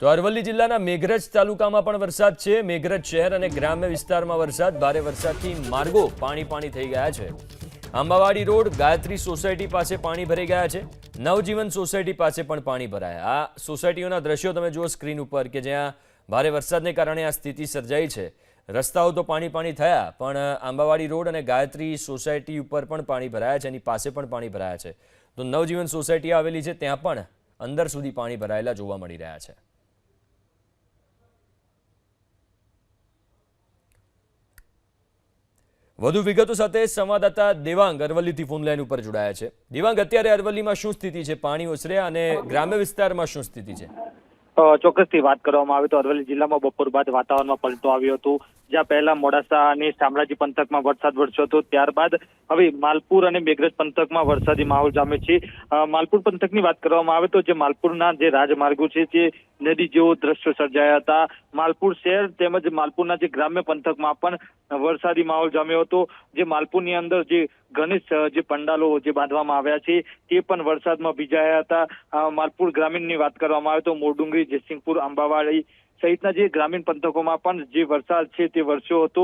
તો અરવલ્લી જિલ્લાના મેઘરજ તાલુકામાં પણ વરસાદ છે. મેઘરજ શહેર અને ગ્રામ્ય વિસ્તારમાં વરસાદ. ભારે વરસાદથી માર્ગો પાણી પાણી થઈ ગયા છે. આંબાવાડી રોડ, ગાયત્રી સોસાયટી પાસે પાણી ભરાઈ ગયા છે. નવજીવન સોસાયટી પાસે પણ પાણી ભરાયા. આ સોસાયટીઓના દ્રશ્યો તમે જુઓ સ્ક્રીન ઉપર કે જ્યાં ભારે વરસાદને કારણે આ સ્થિતિ સર્જાઈ છે. રસ્તાઓ તો પાણી પાણી થયા, પણ આંબાવાડી રોડ અને ગાયત્રી સોસાયટી ઉપર પણ પાણી ભરાયા છે. એની પાસે પણ પાણી ભરાયા છે. તો નવજીવન સોસાયટી આવેલી છે, ત્યાં પણ અંદર સુધી પાણી ભરાયેલા જોવા મળી રહ્યા છે. વધુ વિગતો સાથે સંવાદદાતા દેવાંગ અરવલ્લીથી ફોન લાઈન ઉપર જોડાયા છે. દેવાંગ, અત્યારે અરવલ્લીમાં શું સ્થિતિ છે? પાણી ઓસર્યા અને ગ્રામ્ય વિસ્તારમાં શું સ્થિતિ છે? ચોક્કસથી વાત કરવામાં આવે તો અરવલ્લી જિલ્લામાં બપોર બાદ વાતાવરણમાં પલટો આવ્યો હતો. જ્યાં પહેલા મોડાસા અને શામળાજી પંથકમાં વરસાદ વરસ્યો હતો. ત્યારબાદ હવે માલપુર અને મેઘરજ પંથકમાં વરસાદી માહોલ જામે છે. માલપુર પંથકની વાત કરવામાં આવે તો જે માલપુરના જે રાજમાર્ગો છે, જે નદી જેવો દ્રશ્યો સર્જાયા હતા. માલપુર શહેર તેમજ માલપુરના જે ગ્રામ્ય પંથકમાં પણ વરસાદી માહોલ જામ્યો હતો. જે માલપુરની અંદર જે ગણેશ જે પંડાલો જે બાંધવામાં આવ્યા છે, તે પણ વરસાદમાં ભીજાયા હતા. માલપુર ગ્રામીણની વાત કરવામાં આવે તો મોરડુંગરી, જયસિંહપુર, આંબાવાડી સહિતના જે ગ્રામીણ પંથકોમાં પણ જે વરસાદ છે તે વરસ્યો હતો.